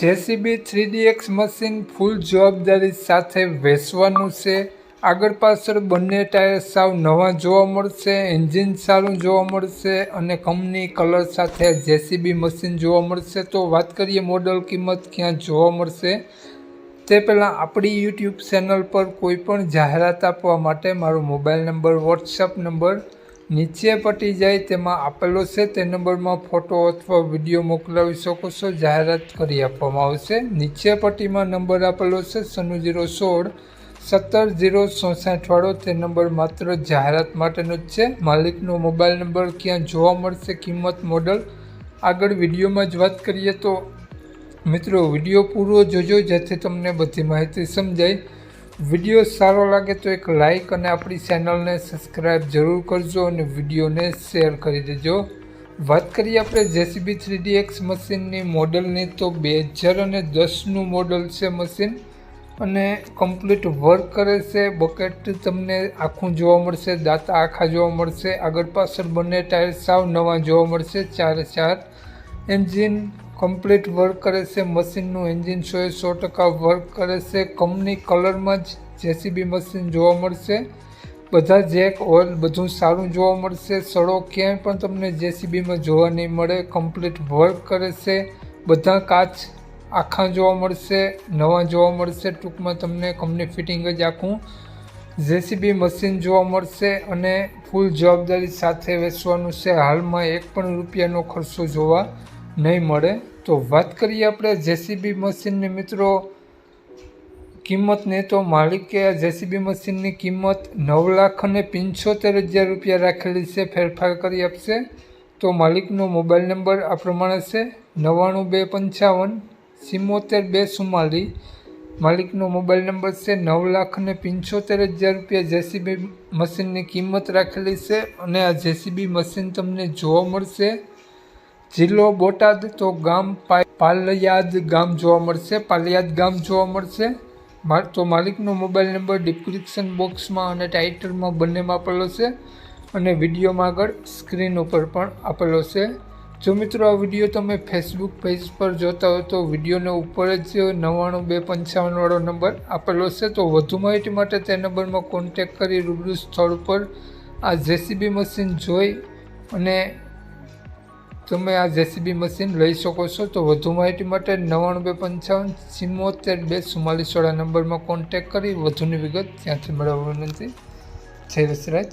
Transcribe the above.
JCB three D X machine full જવાબદારી સાથે વેચવાનું છે. આગળ પાછળ બંને ટાયર સાવ નવા જોવા મળશે, એન્જિન સારું જોવા મળશે અને કંપની કલર સાથે જેસીબી મશીન જોવા મળશે. તો વાત કરીએ મોડલ કિંમત ક્યાં જોવા મળશે? તે પહેલાં આપણી યુટ્યુબ ચેનલ પર કોઈ પણ જાહેરાત આપવા માટે મારો મોબાઈલ નંબર વોટ્સઅપ નંબર નીચે પટી જાય તેમાં આપેલો છે તે નંબરમાં ફોટો અથવા વીડિયો મોકલાવી શકો છો. જાહેરાત કરી આપવામાં આવશે. નીચે પટ્ટીમાં નંબર આપેલો છે સનુ જીરો સોળ સત્તર જીરો ચોસાઠવાળો તે નંબર માત્ર જાહેરાત માટેનો જ છે. માલિકનો મોબાઈલ નંબર ક્યાં જોવા મળશે, કિંમત, મોડલ. આગળ વિડીયોમાં જ વાત કરીએ તો મિત્રો વીડિયો પૂરો જોજો, જેથી તમને બધી માહિતી સમજાય. વીડિયો સારો લાગે તો એક લાઈક અને આપણી ચેનલને સબસ્ક્રાઈબ જરૂર કરજો અને વિડીયોને શેર કરી દેજો. વાત કરીએ આપણે જેસીબી થ્રીડી એક્સ મશીનની મોડલની તો બે હજાર અને દસનું મોડલ છે મશીન અને કમ્પ્લીટ વર્ક કરે છે. બકેટ તમને આખું જોવા મળશે, દાંતા આખા જોવા મળશે, આગળ પાછળ બંને ટાયર સાવ નવા જોવા મળશે, ચારે ચાર. એન્જિન કમ્પ્લીટ વર્ક કરે છે. મશીનનું એન્જિન સો એ સો ટકા વર્ક કરે છે. કંપની કલરમાં જ જેસીબી મશીન જોવા મળશે. બધા જેક, ઓઇલ બધું સારું જોવા મળશે. સડો ક્યાંય પણ તમને જેસીબીમાં જોવા નહીં મળે. કમ્પ્લીટ વર્ક કરે છે. બધા કાચ આખા જોવા મળશે, નવા જોવા મળશે. ટૂંકમાં તમને કંપની ફિટિંગ જ આખું જેસીબી મશીન જોવા મળશે અને ફૂલ જવાબદારી સાથે વેચવાનું છે. હાલમાં એક પણ રૂપિયાનો ખર્ચો જોવા નહીં મળે, તો વાત કરીએ આપણે જેસીબી મશીનની. મિત્રો, કિંમતને તો માલિકે આ જેસીબી મશીનની કિંમત નવ લાખ અને પંચોતેર હજાર રૂપિયા રાખેલી છે, ફેરફાર કરી આપશે. તો માલિકનો મોબાઈલ નંબર આ પ્રમાણે છે નવ્વાણું બે પંચાવન સિમોતેર બે સુમાલી માલિકનો મોબાઈલ નંબર છે, નવ લાખ અને પંચોતેર હજાર રૂપિયા જેસીબી મશીનની કિંમત રાખેલી છે, અને આ જેસીબી મશીન તમને જોવા મળશે. જિલ્લો બોટાદ તો ગામ પાલયાદ ગામ જોવા મળશે. પાલયાદ ગામ જોવા મળશે. તો માલિકનો મોબાઈલ નંબર ડિસ્ક્રિપ્શન બોક્સમાં અને ટાઇટલમાં બંનેમાં આપેલો છે. અને વિડીયોમાં આગળ સ્ક્રીન ઉપર પણ આપેલો છે. જો મિત્રો આ વીડિયો તમે ફેસબુક પેજ પર જોતા હો તો વિડીયોને ઉપર જ નવ્વાણું બે પંચાવનવાળો નંબર આપેલો છે. તો વધુ માહિતી માટે તે નંબરમાં કોન્ટેક કરી રૂબરૂ સ્થળ ઉપર આ જેસીબી મશીન જોઈ અને તમે આ જેસીબી મશીન લઈ શકો છો, તો વધુ માહિતી માટે નવ્વાણું બે પંચાવન ચુમ્મોતેર બે ચુમ્માલીસવાળા નંબરમાં કોન્ટેક કરી વધુની વિગત ત્યાંથી મેળવવા વિનંતી. જય વસરાજ.